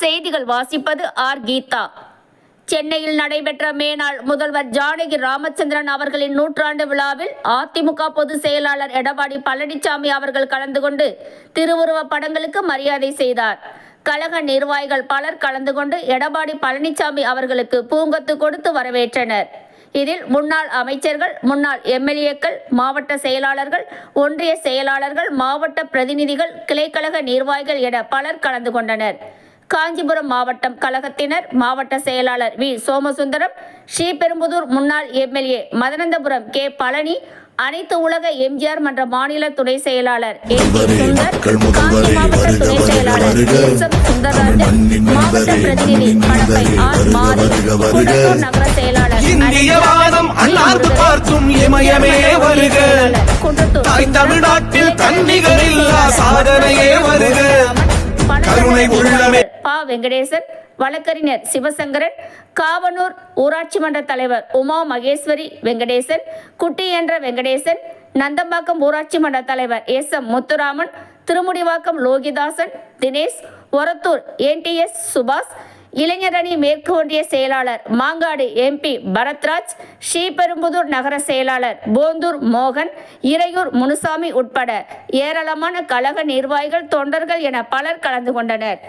செய்திகள் வாசிப்பது ஆர். கீதா. சென்னையில் நடைபெற்ற மேனாள் முதல்வர் ஜானகி ராமச்சந்திரன் அவர்களின் நூற்றாண்டு விழாவில் அதிமுக பொதுச் செயலாளர் எடப்பாடி பழனிசாமி அவர்கள் கலந்து கொண்டு திருவுருவ படங்களுக்கு மரியாதை செய்தார். கழக நிர்வாகிகள் பலர் கலந்து கொண்டு எடப்பாடி பழனிசாமி அவர்களுக்கு பூங்கொத்து கொடுத்து வரவேற்றனர். இதில் முன்னாள் அமைச்சர்கள் முன்னாள் எம்எல்ஏக்கள் மாவட்ட செயலாளர்கள் ஒன்றிய செயலாளர்கள் மாவட்ட பிரதிநிதிகள் கிளைக்கழக நிர்வாகிகள் என பலர் கலந்து கொண்டனர். காஞ்சிபுரம் மாவட்டம் கழகத்தினர் மாவட்ட செயலாளர் வி. சோமசுந்தரம் ஸ்ரீபெரும்புதூர் முன்னாள் எம்எல்ஏ மதனந்தபுரம் கே. பழனி அனைத்து உலக எம்ஜிஆர் மன்ற மாநில துணை செயலாளர் ஏ. சுந்தர் காஞ்சி மாவட்ட துணை செயலாளர் சுந்தரராஜன் மாவட்ட பிரதிநிதி படப்பை ஆர். மாறி குன்னத்தூர் நகர செயலாளர் இந்தியவாதம் அண்ணாந்து பார்க்கும் இமயமே வருக. தாய் தமிழ்நாட்டில் தன்னிகரில்லா சாதனையே வருக. கருணை உள்ளமே. பா வெங்கடேசன் வழக்கறிஞர் சிவசங்கரன் காவனூர் ஊராட்சி மன்ற தலைவர் உமா மகேஸ்வரி வெங்கடேசன் குட்டி என்ற வெங்கடேசன் நந்தம்பாக்கம் ஊராட்சி மன்ற தலைவர் S M Muthuraman Thirumudivakkam Lohithasan Dinesh Orathur NDS Subash இளைஞரணி மேற்கு ஒன்றிய செயலாளர் மாங்காடு எம்பி பரத்ராஜ் ஸ்ரீபெரும்புதூர் நகர செயலாளர் போந்தூர் மோகன் இறையூர் முனுசாமி உட்பட ஏராளமான கழக நிர்வாகிகள் தொண்டர்கள் என பலர் கலந்து கொண்டனர்.